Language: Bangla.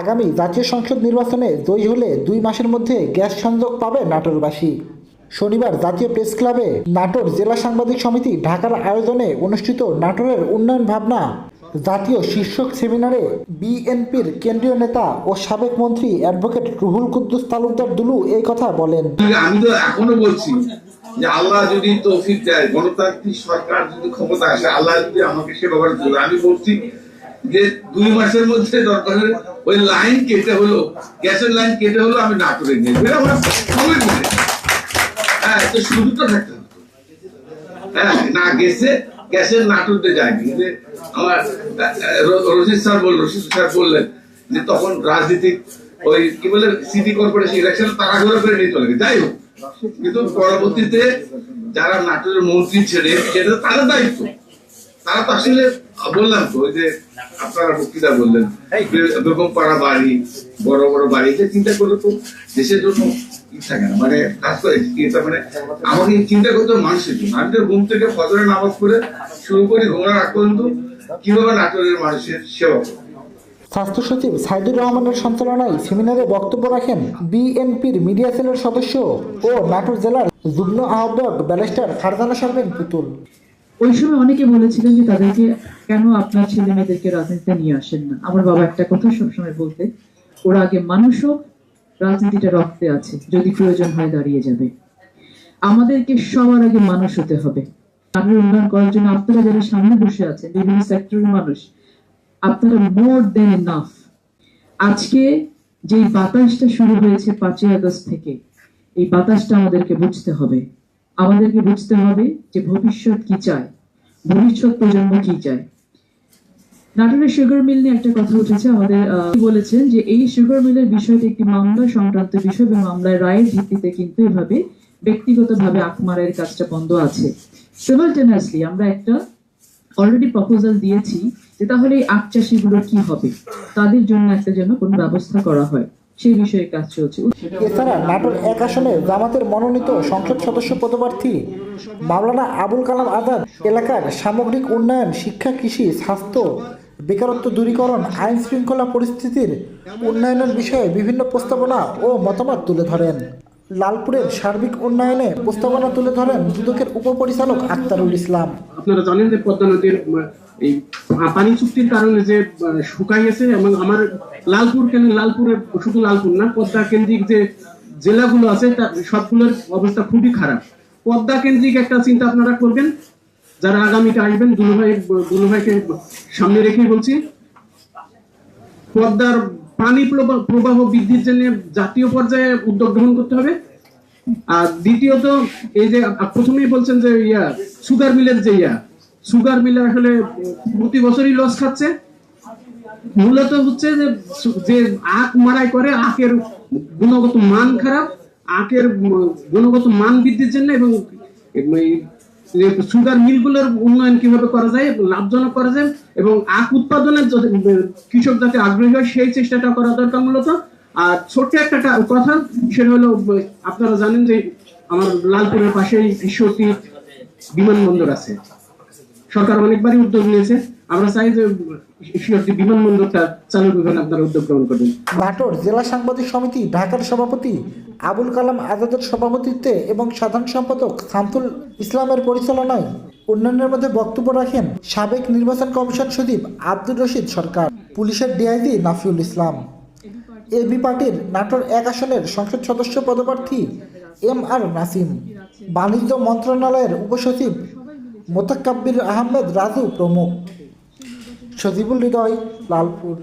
আগামী জাতীয় সংসদ নির্বাচনে জয়ী হলে দুই মাসের মধ্যে গ্যাস সংযোগ পাবে নাটোরবাসী। শনিবার জাতীয় প্রেস ক্লাবে নাটোর জেলা সাংবাদিক সমিতি ঢাকার আয়োজনে অনুষ্ঠিত নাটোরের উন্নয়ন ভাবনা জাতীয় শীর্ষক সেমিনারে বিএনপির কেন্দ্রীয় নেতা ও সাবেক মন্ত্রী অ্যাডভোকেট রুহুল কুদ্দুস তালুকদার দুলু এই কথা বলেন। আমি এখনও বলছি যে আল্লাহ যদি তৌফিক দেয়, গণতান্ত্রিক সরকার যদি ক্ষমতা আসে, আল্লাহ যদি আমাকে আমি বলছি যে দুই মাসের মধ্যে দরকার হলে ওই লাইন কেটে হলো, গ্যাসের লাইন কেটে হলো, আমি না করে নিয়ে হ্যাঁ তো শুরুটা থাকতে হতো হ্যাঁ না গেছে, গ্যাসের নাটুরতে যায়নি। আমার রশিদ স্যার বলল রশিদ স্যার বললেন যে তখন রাজনীতিক ওই কি বলে, সিটি কর্পোরেশন ইলেকশন ঘোরা করে নিয়ে চলে গেছে। যাই হোক, কিন্তু পরবর্তীতে যারা নাটোরের মন্ত্রী ছেড়ে সেটা তাদের দায়িত্ব। তারা তো আসলে বললাম তো যে আপনারা বক্তৃতা বললেন বেগম পাড়া বাড়ি বড় বড় বাড়ি চিন্তা করলে তো দেশের জন্য থাকে না। মানে কাজ করে মানে আমাকে চিন্তা করতে মানুষের জন্য। আমি তো ঘুম থেকে ফজরের নামাজ পড়ে শুরু করি ঘুমানোর আগ পর্যন্ত কীভাবে নাটোরের মানুষের সেবা করব? স্বাস্থ্য সচিব সাইদুর রহমানের সঞ্চালনায় সেমিনারে বক্তব্য রাখেন বিএনপির মিডিয়া সেলের সদস্য ও নাটোর জেলার যুগ্ম আহ্বায়ক ব্যারিস্টার ফারজানা শারমিন পুতুল। ওই সময় অনেকে বলেছিলেন যে তাদেরকে কেন আপনার ছেলে মেয়েদেরকে রাজনীতিতে নিয়ে আসেন না? আমার বাবা একটা কথা সবসময় বলতে, ওরা আগে মানুষ হোক, রাজনীতিটা রক্তে আছে, যদি প্রয়োজন হয় দাঁড়িয়ে যাবে। আমাদেরকে সবার আগে মানুষ হতে হবে। আমি উন্নয়ন করার জন্য আপনারা যারা সামনে বসে আছেন, বিভিন্ন সেক্টরের মানুষ, আপনারা মোর দেন এনাফ আজকে যে বাতাসটা শুরু হয়েছে পাঁচই আগস্ট থেকে, এই বাতাসটা আমাদেরকে বুঝতে হবে। আমাদেরকে বুঝতে হবে যে ভবিষ্যৎ কি চায়, ভবিষ্যৎ প্রজন্ম কি চায়। নাটোরের সুগার মিল নিয়ে একটা কথা উঠেছে, আমাদের বলেছেন যে এই সুগার মিলের বিষয়টি একটি মামলা, সংক্রান্ত বিষয় এবং মামলায় রায়ের ভিত্তিতে কিন্তু এভাবে ব্যক্তিগতভাবে আখ মারার কাজটা বন্ধ আছে। সিমালটেনিয়াসলি আমরা একটা অলরেডি প্রপোজাল দিয়েছি যে তাহলে এই আখ চাষিগুলোর কি হবে? তাদের জন্য একটা যেন কোনো ব্যবস্থা করা হয়। সেই বিষয়ে কাজ চলছে। এছাড়া নাটোর এক আসনে জামাতের মনোনীত সংসদ সদস্য পদপ্রার্থী মাওলানা আবুল কালাম আজাদ এলাকার সামগ্রিক উন্নয়ন শিক্ষা কৃষি স্বাস্থ্য বেকারত্ব দূরীকরণ আইন শৃঙ্খলা পরিস্থিতির উন্নয়নের বিষয়ে বিভিন্ন প্রস্তাবনা ও মতামত তুলে ধরেন। লালপুরের সার্বিক উন্নয়নে প্রস্তাবনা তুলে ধরেন দুদকের উপপরিচালক আক্তারুল ইসলাম। আপনারা জানেন যে পদ্মা নদীর এই পানি চুক্তির কারণে যে শুকাই গেছে এবং আমার লালপুর কেন? লালপুরে শুধু লালপুর না, পদ্মা কেন্দ্রিক যে জেলাগুলো আছে তার সবগুলোর অবস্থা খুবই খারাপ। পদ্মা কেন্দ্রিক একটা চিন্তা আপনারা করবেন, যারা আগামীতে আসবেন দুলুভাই দুলুভাইকে সামনে রেখে বলছি, পদ্মার পানি প্রবাহ- প্রবাহ বৃদ্ধির জন্য জাতীয় পর্যায়ে উদ্যোগ গ্রহণ করতে হবে। আর দ্বিতীয়ত, এই যে প্রথমেই বলছেন যে ইয়া, সুগার মিলের যে ইয়া, সুগার মিলে আসলে প্রতি বছরই লস খাচ্ছে। মূলত হচ্ছে যে যে আখ মারাই করে, আখের গুণগত মান খারাপ, আখের গুণগত মান বৃদ্ধির জন্য এবং সুগার মিলগুলোর উন্নয়ন কীভাবে করা যায়, লাভজনক করা যায় এবং আখ উৎপাদনের কৃষক যাতে আগ্রহী হয়, সেই চেষ্টাটা করা দরকার মূলত। আর ছোট্ট একটা কথা, সেটা হলো, আপনারা জানেন যে আমার লালপুরের পাশেই ঈশ্বরদী বিমানবন্দর আছে। সরকার অনেকবারই উদ্যোগ নিয়েছে। আমরা চাই যে ঈশ্বরদী বিমানবন্দরটা চালু বিভাগে আপনারা উদ্যোগ গ্রহণ করবেন। নাটোর জেলা সাংবাদিক সমিতি ঢাকার সভাপতি আবুল কালাম আজাদের সভাপতিত্বে এবং সাধারণ সম্পাদক শামসুল ইসলামের পরিচালনায় উন্নয়নের মধ্যে বক্তব্য রাখেন সাবেক নির্বাচন কমিশন সচিব আব্দুর রশিদ সরকার, পুলিশের ডিআইজি নাফিউল ইসলাম। এবি পার্টির নাটোর এক আসনের সংসদ সদস্য পদপ্রার্থী এম আর নাসিম। বাণিজ্য মন্ত্রণালয়ের উপসচিব মোতাক্কাব্বির আহমেদ রাজু প্রমুখ। সজিবুল হৃদয় লালপুর।